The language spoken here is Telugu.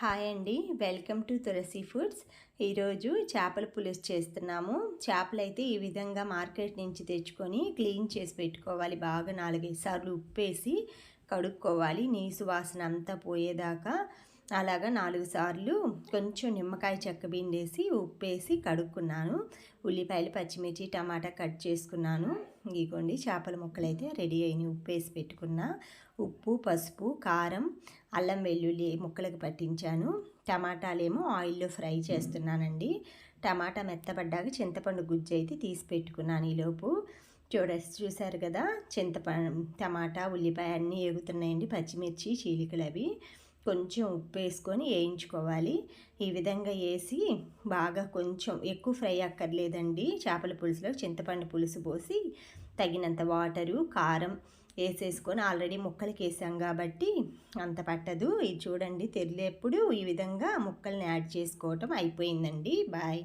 హాయ్ అండి. Welcome to Tulasi foods. ఈరోజు చేపల పులుసు చేస్తున్నాము. చేపలు అయితే ఈ విధంగా మార్కెట్ నుంచి తెచ్చుకొని క్లీన్ చేసి పెట్టుకోవాలి. బాగా నాలుగైదు సార్లు ఉప్పేసి కడుక్కోవాలి. నీసు వాసన అంతా పోయేదాకా అలాగా నాలుగు సార్లు కొంచెం నిమ్మకాయ చెక్క బిండేసి ఉప్పేసి కడుక్కున్నాను. ఉల్లిపాయలు పచ్చిమిర్చి టమాటా కట్ చేసుకున్నాను. ఇగోండి చేపల ముక్కలు అయితే రెడీ అయినాయి. ఉప్పేసి పెట్టుకున్నా. ఉప్పు పసుపు కారం అల్లం వెల్లుల్లి ముక్కలకు పట్టించాను. టమాటాలేమో ఆయిల్లో ఫ్రై చేస్తున్నానండి. టమాటా మెత్తపడ్డాక చింతపండు గుజ్జు అయితే తీసి పెట్టుకున్నాను ఈలోపు. చూడ చూశారు కదా చింతపండు టమాటా ఉల్లిపాయ అన్నీ ఎగుతున్నాయండి పచ్చిమిర్చి చీలికలు అవి. కొంచెం ఉప్పు వేసుకొని వేయించుకోవాలి. ఈ విధంగా వేసి బాగా కొంచెం ఎక్కువ ఫ్రై అక్కర్లేదండి. చేపల పులుసులో చింతపండు పులుసు పోసి తగినంత వాటరు కారం వేసేసుకొని ఆల్రెడీ ముక్కలకి వేసాం కాబట్టి అంత పట్టదు. ఇది చూడండి తెరిలేప్పుడు ఈ విధంగా ముక్కల్ని యాడ్ చేసుకోవటం అయిపోయిందండి. బాయ్.